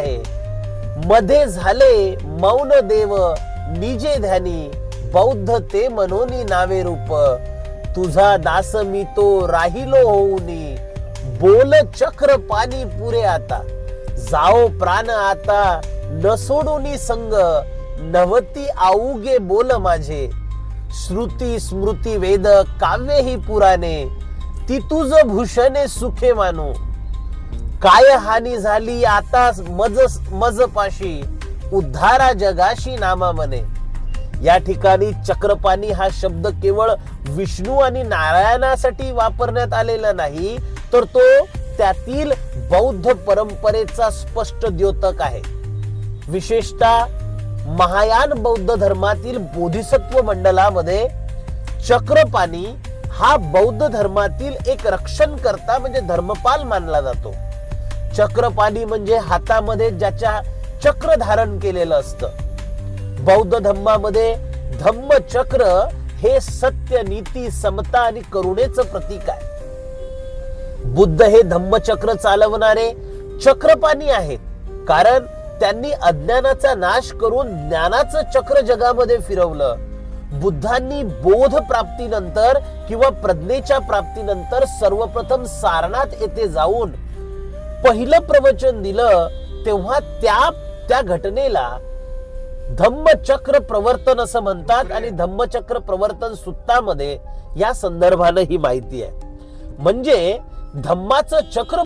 आहे. मध्ये झाले मौन देव निजे ध्यानी बौद्ध ते मनोनी नावे रूप. तुझा दास मी तो राहिलो होऊनी. बोल चक्र पाणी पुरे आता. जाओ प्राण आता न सोडूनी संग. नवती आऊगे बोल माझे. श्रुती स्मृती वेद काव्य ही पुराणे. ती तुझ भूषणे सुखे मानू. काय हानी झाली आता मज मजपाशी उद्धारा जगाशी नामा म्हणे या ठिकाणी चक्रपाणी हा शब्द केवळ विष्णू आणि नारायणासाठी वापरण्यात आलेला नाही तर तो त्यातील बौद्ध परंपरेचा स्पष्ट द्योतक आहे. विशेषतः महायान बौद्ध धर्मातील बोधिसत्व मंडलामध्ये चक्रपाणी हा बौद्ध धर्मातील एक रक्षण करता म्हणजे धर्मपाल मानला जातो. चक्रपाणी म्हणजे हातामध्ये ज्याच्या चक्र धारण केलेलं असतं. बौद्ध धम्मामध्ये धम्म चक्र हे सत्य नीती समता आणि करुणेचं प्रतीक आहे. बुद्ध हे धम्मचक्र चालवणारे चक्रपाणी आहेत. कारण त्यांनी अज्ञानाचा नाश करून ज्ञानाचं चक्र जगामध्ये फिरवलं. बुद्धांनी बोध प्राप्तीनंतर किंवा प्रज्ञेच्या प्राप्तीनंतर सर्वप्रथम सारनाथ येथे जाऊन पहिलं प्रवचन दिलं तेव्हा त्या त्या घटनेला धम्मचक्र प्रवर्तन असं म्हणतात आणि धम्मचक्र प्रवर्तन सुत्तामध्ये या संदर्भानं ही माहिती आहे. म्हणजे धम्माचं चक्र